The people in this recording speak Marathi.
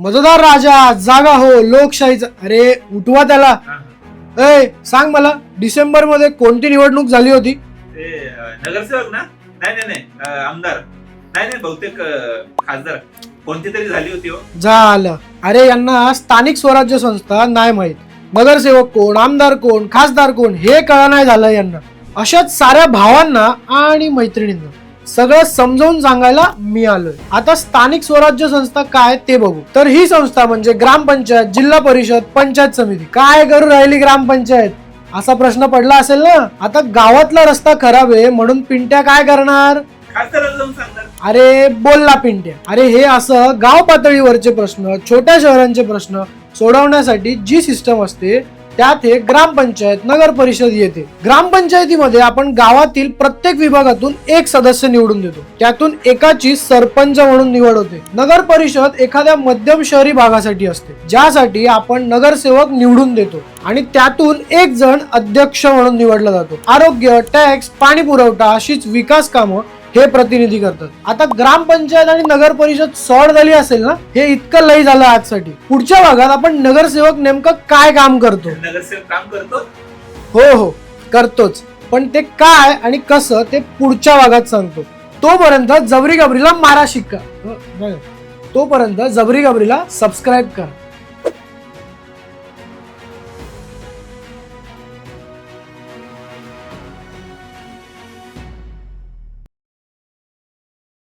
मतदार राजा जागा हो लोकशाहीचा. अरे उठवा त्याला. ए सांग मला डिसेंबरमध्ये कोणती निवडणूक झाली होती? ते अं, नगरसेवक ना? नाही नाही नाही. अं, आमदार. नाही नाही बहुतेक अं, खासदार. कोणती तरी झाली होती हो. झालं. अरे यांना स्थानिक स्वराज्य संस्था नाही माहीत. नगरसेवक कोण आमदार कोण खासदार कोण हे कळा नाही झालं यांना. अशाच साऱ्या भावांना आणि मैत्रिणींना. सगळं समजावून सांगायला मी आलोय. आता स्थानिक स्वराज्य संस्था काय ते बघू. तर ही संस्था म्हणजे ग्रामपंचायत जिल्हा परिषद पंचायत समिती. काय करू राहिली ग्रामपंचायत? असा प्रश्न पडला असेल ना? आता गावातला रस्ता खराब आहे म्हणून पिंट्या काय करणार? अरे बोलला पिंट्या. अरे हे असं गाव पातळीवरचे प्रश्न छोट्या शहरांचे प्रश्न सोडवण्यासाठी जी सिस्टम असते त्यात हे ग्रामपंचायत नगर परिषद येते. ग्रामपंचायतीमध्ये आपण गावातील प्रत्येक विभागातून एक सदस्य निवडून देतो. त्यातून एकाची सरपंच म्हणून निवड होते. नगर परिषद एखाद्या मध्यम शहरी भागासाठी असते ज्यासाठी आपण नगरसेवक निवडून देतो आणि त्यातून एक जण अध्यक्ष म्हणून निवडला जातो. आरोग्य टॅक्स पाणी पुरवठा अशीच विकास कामं हे प्रतिनिधी करतात. आता ग्रामपंचायत आणि नगर परिषद सॉर्ट झाली असेल ना हे इतकं लई झालं आजसाठी. पुढच्या भागात आपण नगरसेवक नेमकं काय काम करतो? नगरसेवक काम करतो? हो हो करतोच. पण ते काय आणि कसं ते पुढच्या भागात सांगतो. तोपर्यंत जबरी गबरीला मारा शिक्का. तोपर्यंत जबरी गबरीला सबस्क्राईब करा.